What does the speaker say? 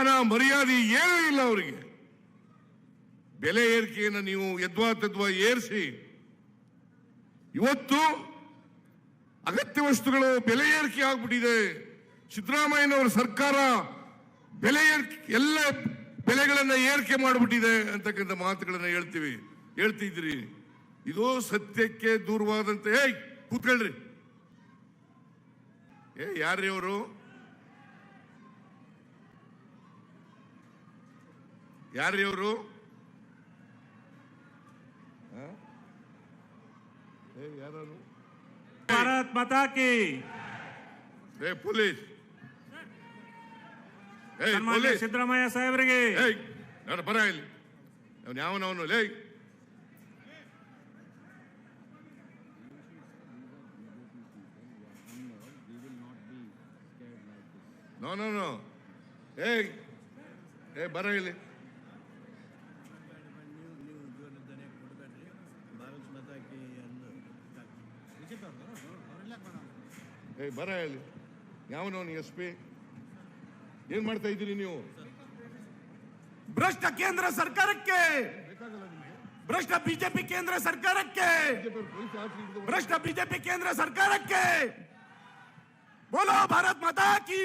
ಮಾನ ಮರ್ಯಾದೆ ಏನೂ ಇಲ್ಲ ಅವರಿಗೆ. ಬೆಲೆ ಏರಿಕೆಯನ್ನು ನೀವು ಯದ್ವಾ ತದ್ವಾ ಏರಿಸಿ. ಇವತ್ತು ಅಗತ್ಯ ವಸ್ತುಗಳು ಬೆಲೆ ಏರಿಕೆ ಆಗ್ಬಿಟ್ಟಿದೆ. ಸಿದ್ದರಾಮಯ್ಯನವರ ಸರ್ಕಾರ ಬೆಲೆ ಏರಿಕೆ, ಎಲ್ಲ ಬೆಲೆಗಳನ್ನ ಏರಿಕೆ ಮಾಡಿಬಿಟ್ಟಿದೆ ಅಂತಕ್ಕಂಥ ಮಾತುಗಳನ್ನ ಹೇಳ್ತೀವಿ ಹೇಳ್ತಿದ್ರಿ ಇದು ಸತ್ಯಕ್ಕೆ ದೂರವಾದಂತ, ಏಯ್, ಕೂತ್ಕೊಳ್ರಿ. ಏ, ಯಾರ್ರೀ ಅವರು? यार देवर भारत माता की ए पुलिस सिद्धरामय्य साहेब्रे ना बर यू ले No no no. Hey Hey bara ile ಏಯ್ ಬರ ಹೇಳಿ. ಯಾವನವನು ಎಸ್ ಪಿ? ಏನ್ ಮಾಡ್ತಾ ಇದ್ದೀರಿ ನೀವು? ಭ್ರಷ್ಟ ಕೇಂದ್ರ ಸರ್ಕಾರಕ್ಕೆ! ಭ್ರಷ್ಟ ಬಿಜೆಪಿ ಕೇಂದ್ರ ಸರ್ಕಾರಕ್ಕೆ! ಭ್ರಷ್ಟ ಬಿಜೆಪಿ ಕೇಂದ್ರ ಸರ್ಕಾರಕ್ಕೆ! ಬೋಲೋ ಭಾರತ್ ಮಾತಾ ಕಿ!